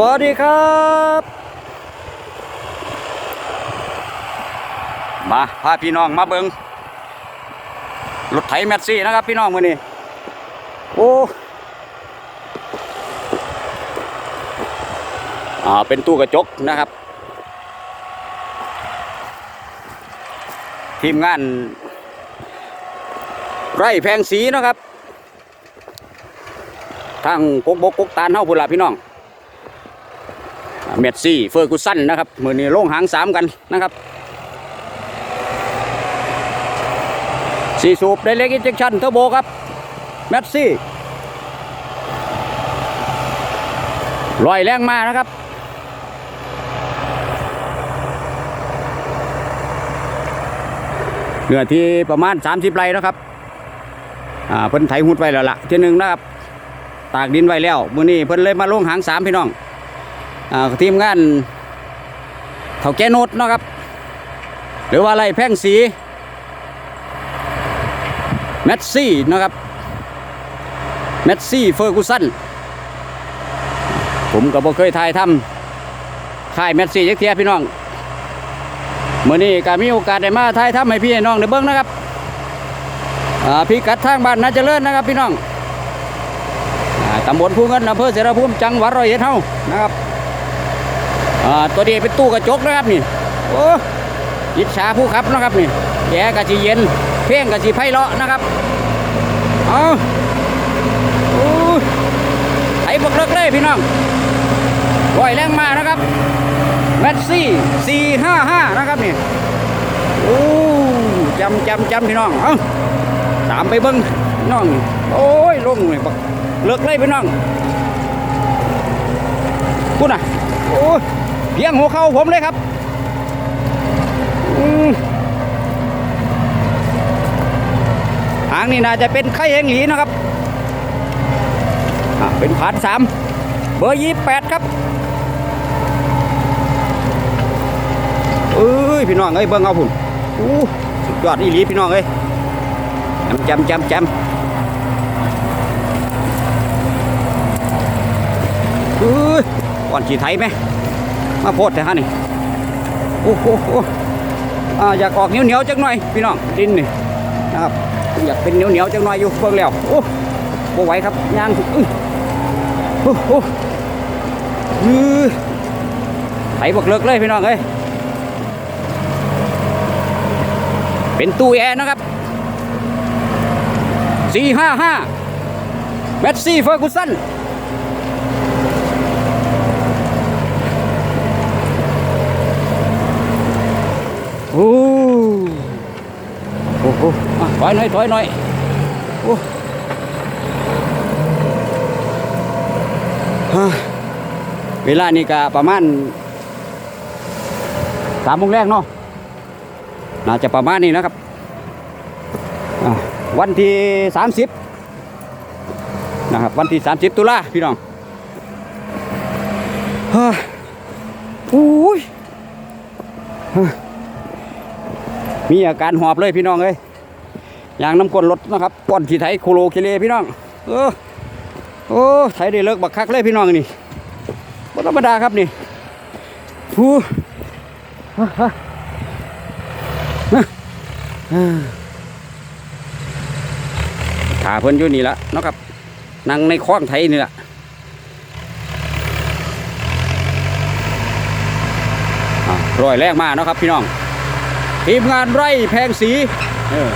สวัสดีครับ มาพาพี่น้องมาเบิงรถไถแมสซี่นะครับ พี่น้องมือนี้โอ้อ่าเป็นตู้กระจกนะครับ ทีมงาน ไร่แพงสีนะครับทางกกบกกกตาลเฮาพุ่นละพี่น้อง เมดซี่เฟอร์กุสันนะครับมือนี้ลงหางสามกันนะครับสี่สูบไดเล็กอินเจคชั่นเทอร์โบครับเมดซี่ลอยแรงมานะครับเนื้อที่ประมาณ 30ไร่นะครับ อ่าเพิ่นไถหุดไว้แล้วล่ะทีหนึ่งนะครับ ตากดินไว้แล้ว มื้อนี้เพิ่นเลยมาลงหางสามพี่น้อง ทีมงานเท่าแก่นดเนาะครับ หรือว่าอะไรแพ่งสีแมสซี่นะครับแมสซี่เฟอร์กูสันผมก็บ่เคยถ่ายทำค่ายแมสซี่ยักเทียพี่น้องเมื่อนี้ก็มีโอกาสได้มาถ่ายทำให้พี่น้องได้เบิ่งนะครับพี่กัดทางบ้านนาจเจริญนะครับพี่น้องอตำบลภูเงินอำเภอเสรภูมิจังหวัดร้อยเอ็ดเฮานะครับ ตัวนี้เป็นตู้กระจกนะครับนี่โอ้ยิดชาผู้ขับนะครับนี่แย่กะจีเย็น เพ่งกะจีไพเราะนะครับเอาโอ้ยไถบกเลิกเลยพี่น้องปล่อยแรงมานะครับแมสซี่455นะครับนี่โอ้จำจำจำพี่น้องเอาตามไปเบิ้งน้อง โอ้ยลงเลยบักเลิกเลยพี่น้องพูดนะโอ้ย เพียงหัวเข่าผมเลยครับหางนี่น่าจะเป็นไข่เฮงหลีนะครับ เป็นผ่านสามเบอร์ยี่แปดครับเอ้ยพี่น้องเอ้ยเบิ่งเอาพุ่นอู้สุดยอดอีหลีพี่น้องเอ้ยจำจำจำจำเอ้ยก่อนขี่ไทยไหม มาโพดแต่ฮะนี่โอ้โหโอ้อ่าอยากออกเหนียวเหนียวจังหน่อยพี่น้องดินนี่นะครับอยากเป็นเหนียวเหนียวจังหน่อยอยู่เบิ่งแล้วโอ้โหไหวครับยางอุ้ยโอ้โหยื้อไถบกเลิกเลยพี่น้องเอ้ยเป็นตู้แอร์นะครับ455แมสซี่เฟอร์กุสัน โอ้โหโอ้โหอะ ถอยหน่อยถอยหน่อยโอ้เวลานี่ก็ประมาณสามโมงแรกเนาะน่าจะประมาณนี้นะครับ วันที่สามสิบนะครับ วันที่สามสิบตุลาพี่น้องเฮ้ยโอ้ยมีอาการหอบเลยพี่น้องเอ้ย ยางน้ำก้นรถนะครับก้อนขี่ไถโคโลเคเลพี่น้องเออโอ้ไถได้เลิกบักคักเลยพี่น้องนี่บ่ธรรมดาครับนี่ฮู้ฮ่าฮ่าฮ่าฮ่าขาเพิ่นอยู่นี่ละนะครับนั่งในคลองไถนี่ละอะร้อยแรกมานะครับพี่น้องทีมงานไร่แพงสีเออ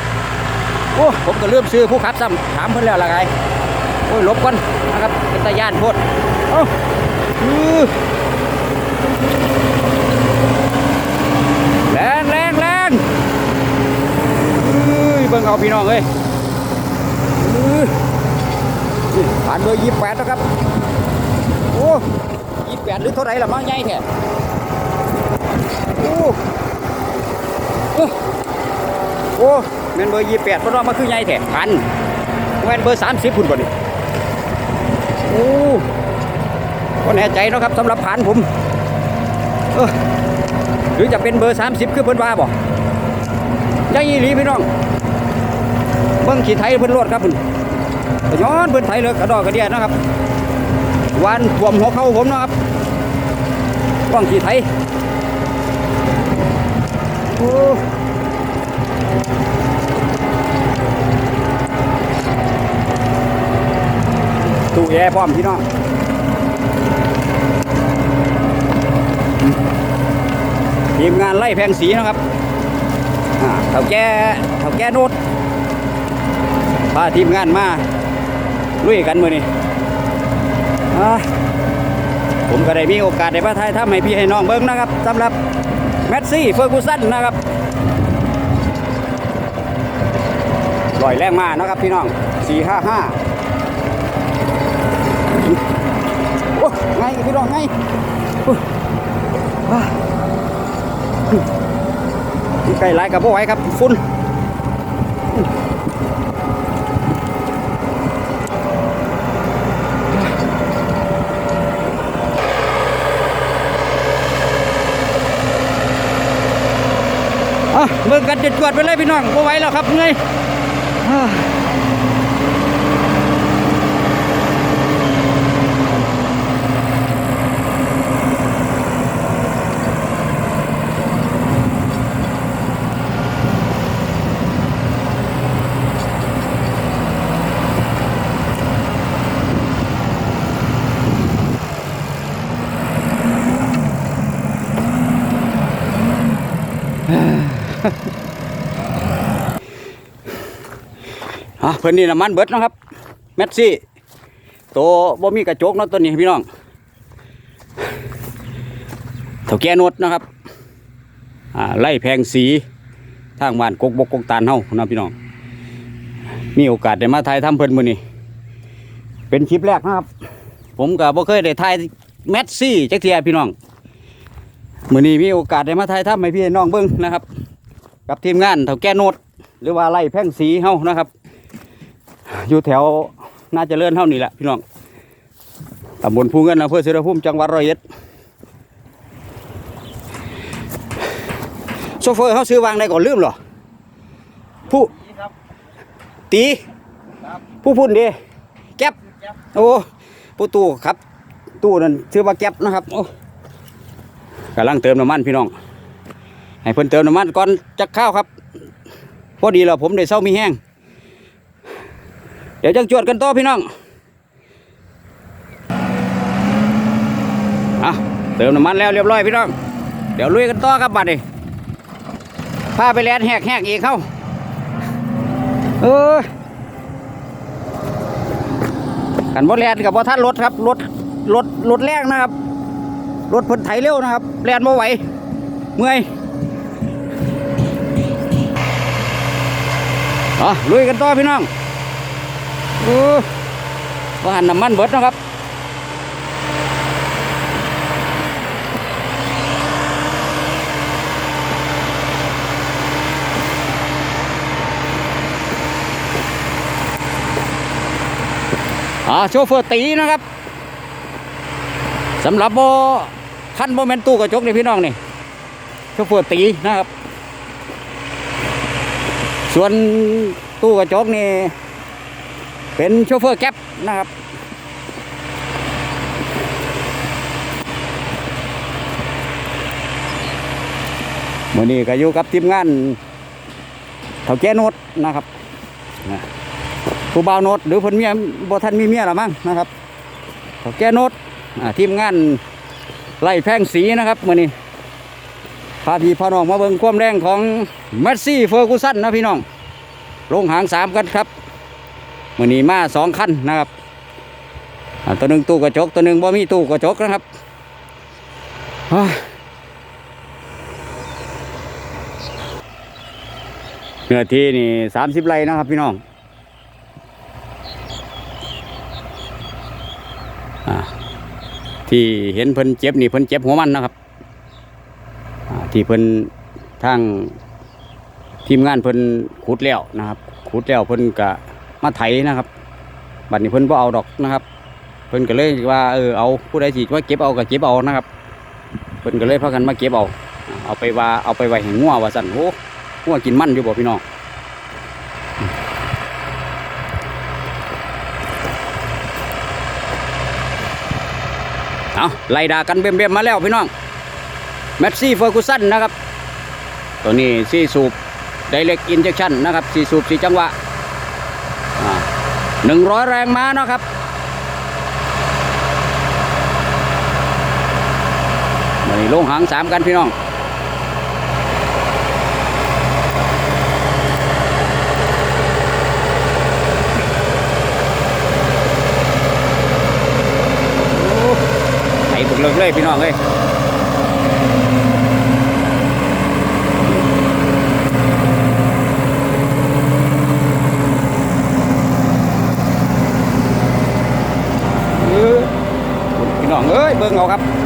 โอ้ผมก็เริ่มซื้อผู้ขับซ้ำถามเพิ่นแล้วละไงโอ้ยลบก่อนนะครับเป็นตาย่านโพดเอ้าอือแรงแรงแรงเอ้ยเบิ่งเอาพี่น้องเอ้ยอ้ยนี่ผ่านเบอร์ยี่แปดนะครับ โอ้ยี่แปดหรือเท่าไหร่ละมั้งใหญ่แท้โอ้โอ้แม่นเบอร์ยี่แปดเพราะว่ามันคือใหญ่แท้พันแม่นเบอร์สามสิบพุ่นบ่นี่โอ้ก็แน่ใจเนาะครับสำหรับผ่านผมเออหรือจะเป็นเบอร์สามสิบคือเพิ่นว่าบ่ใหญ่อีหลีพี่น้องเบิ่งขี่ไทยเพิ่นรวดครับพุ่นย้อนเพิ่นไทยเลยกระดอกกระเดียนะครับวันท่วมหัวเข่าผมนะครับกล้องขี่ไทยโอ้ ตู้แอร์พร้อมพี่น้องทีมงานไล่แพงสีนะครับเท่าแก่เท่าแก่โนดพาทีมงานมาลุยกันมือนี่ผมก็ได้มีโอกาสได้มาถ่ายทำให้พี่ให้น้องเบิ้งนะครับสำหรับแมสซี่เฟอร์กูสันนะครับลอยแรงมานะครับพี่น้อง 455 โอ้ ไงพี่น้องไงโอ้ว้าใกล้ไรกับพวกไว้ครับฝุ่นอะเบิ่งกันเด็ดจวดไปเลยพี่น้องพวกไว้แล้วครับเงย เพิ่นนี่น้ำมันเบิดนะครับแมสซี่ตัวบ่มีกระจกเนาะตัวนี้พี่น้องเถ่าแก่นวดนะครับอ่าไล่แพงสีทางบ้านกกบกกกตาลเฮานะพี่น้อง มีโอกาสได้มาถ่ายทำเพิ่นมื้อนี้เป็นคลิปแรกนะครับ ผมก็บ่เคยได้ถ่ายแมสซี่จักเทียพี่น้องมื้อนี้มีโอกาสได้มาถ่ายทำให้พี่น้องเบิ่งนะครับ กับทีมงานเถ่าแก่นวดหรือว่าไล่แพงสีเฮานะครับ อยู่แถวน่าจะเลื่อนเท่านี้แหละพี่น้องตำบลภูเงินอำเภอเสรภูมิจังหวัดร้อยเอ็ดโซเฟอร์เขาซื้อวางได้ก่อนลืมเหรอผู้ครับตีครับผู้พุ่นดีแก๊ปแก๊ปโอ้ผู้ตู้ครับ ตู้นั่นชื่อว่าแก๊ปนะครับโอ้กำลังเติมน้ำมันพี่น้อง ให้เพิ่นเติมน้ำมันก่อนจะเข้าวครับพอดีแล้วผมได้เศร้ามีแห้ง เดี๋ยวจังจวดกันต่อพี่น้องอะเติมน้ำมันแล้วเรียบร้อยพี่น้อง เดี๋ยวลุยกันต่อครับบัดนี้พาไปแลนแหกแหกอีกเข้า เออกันบ่แลนกับบ่ทันรถครับรถรถรถแรงนะครับ รถพิ่นไถเร็วนะครับแลนบ่ไหวเมื่อยอะลุยกันต่อพี่น้อง ว่าหันน้ำมันเบิดนะครับอ่าโชเฟอร์ตีนะครับสำหรับโบขั้นโมเมนตู้กระจกนี่พี่น้องนี่โชเฟอร์ตีนะครับ ส่วนตู้กระจกนี่ เป็นโชเฟอร์แก๊ปนะครับมื่อนี้ก็อยู่กับทีมงานเถาแก่โนดนะครับผู้บ่าวโนดหรือเพิ่นเมียบ่ท่านมีเมียหรือมั้งนะครับเถาแก่โนดทีมงานไล่แพงสีนะครับมื่อนี้พาพี่พาน้องมาเบิ่งความแรงของแมสซี่เฟอร์กูสันนะพี่น้องลงหางสามกันครับ มือนี้มาสองคันนะครับตัวหนึ่งตู้กระจกตัวหนึ่งบ่มีตู้กระจกนะครับเนื้อที่นี่สามสิบไร่นะครับพี่น้องอที่เห็นเพิ่นเจ็บนี่เพิ่นเจ็บหัวมันนะครับอที่เพิ่นทางทีมงานเพิ่นขุดแล้วนะครับขุดแล้วเพิ่นกะ มาไถนะครับ บัดนี้เพิ่นบ่เอาดอกนะครับ เพิ่นก็เลยว่าเออเอาผู้ใดสิว่าเก็บเอาก็เก็บเอานะครับ เพิ่นก็เลยพากันมาเก็บเอา เอาไปว่าเอาไปไว้ให้งัวว่าสั่นโอ้งัวกินมันอยู่บ่พี่น้องเอาไล่ด่ากันเบ็มๆมาแล้วพี่น้องแมสซี่เฟอร์กูสันนะครับ ตัวนี้ซีสูบ Direct Injection นะครับสีสูบสีจังหวะ หนึ่งร้อยแรงม้าเนาะครับ มานี่ลงหางสามกันพี่น้องไอ้บุกเลิกเลยพี่น้องเอ้ยเออพี่น้อง เบิ้งเอาครับ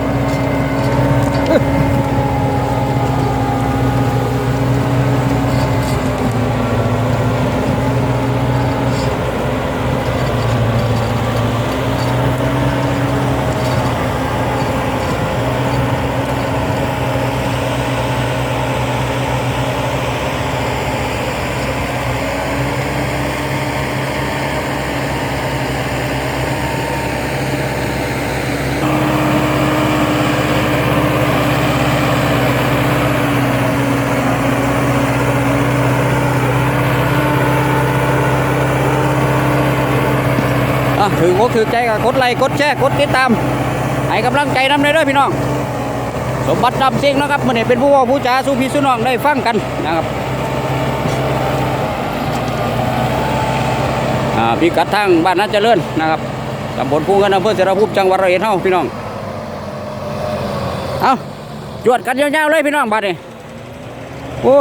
ถือว่าถือใจกับกดไลค์กดแชร์กดติดตามให้กำลังใจน้ำเลยด้อพี่น้อง สมบัติดำเสียงนะครับมื่อนี้เป็นผู้ว่าผู้จ่าสู้พี่สู้น้องได้ฟังกันนะครับอ่าพิกัดทางบ้านน่าเจริญนะครับตำบลภูเงินอำเภอเสรภูมิจังหวัดร้อยเอ็ดเฮาพี่น้อง เอาจวดกันยาวๆเลยพี่น้องบัดนี้โอ้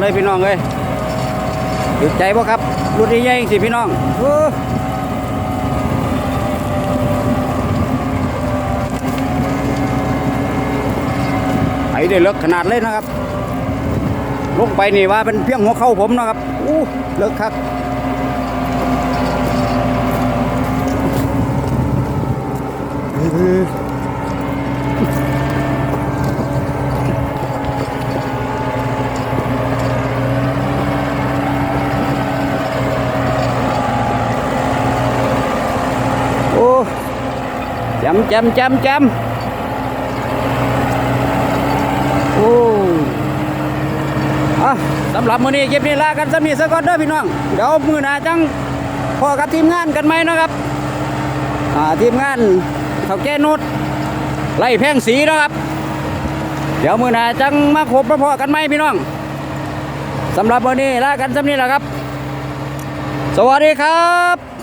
เลยพี่น้องเอ้ยถูกใจบ่ครับรุ่นใหญ่สิพี่น้องอ้ไอ้ได้เลิกขนาดเลยนะครับลงไปนี่ว่าเป็นเพียงหัวเข่าผมนะครับอู้เลิกครับโอ้ จำจำจำจำโอ้อะสำหรับมื้อนี้เก็บนี่ลากันสำนีซะก่อนเด้อพี่น้อง เดี๋ยวมื้อหน้าจังพอกับทีมงานกันไหมนะครับอ่าทีมงานเท่าแก่นุดไล่แพงสีนะครับ เดี๋ยวมื้อหน้าจังมาพบมาพอกันไหมพี่น้องสำหรับมื้อนี้ลากันสำนีแหละครับ สวัสดีครับ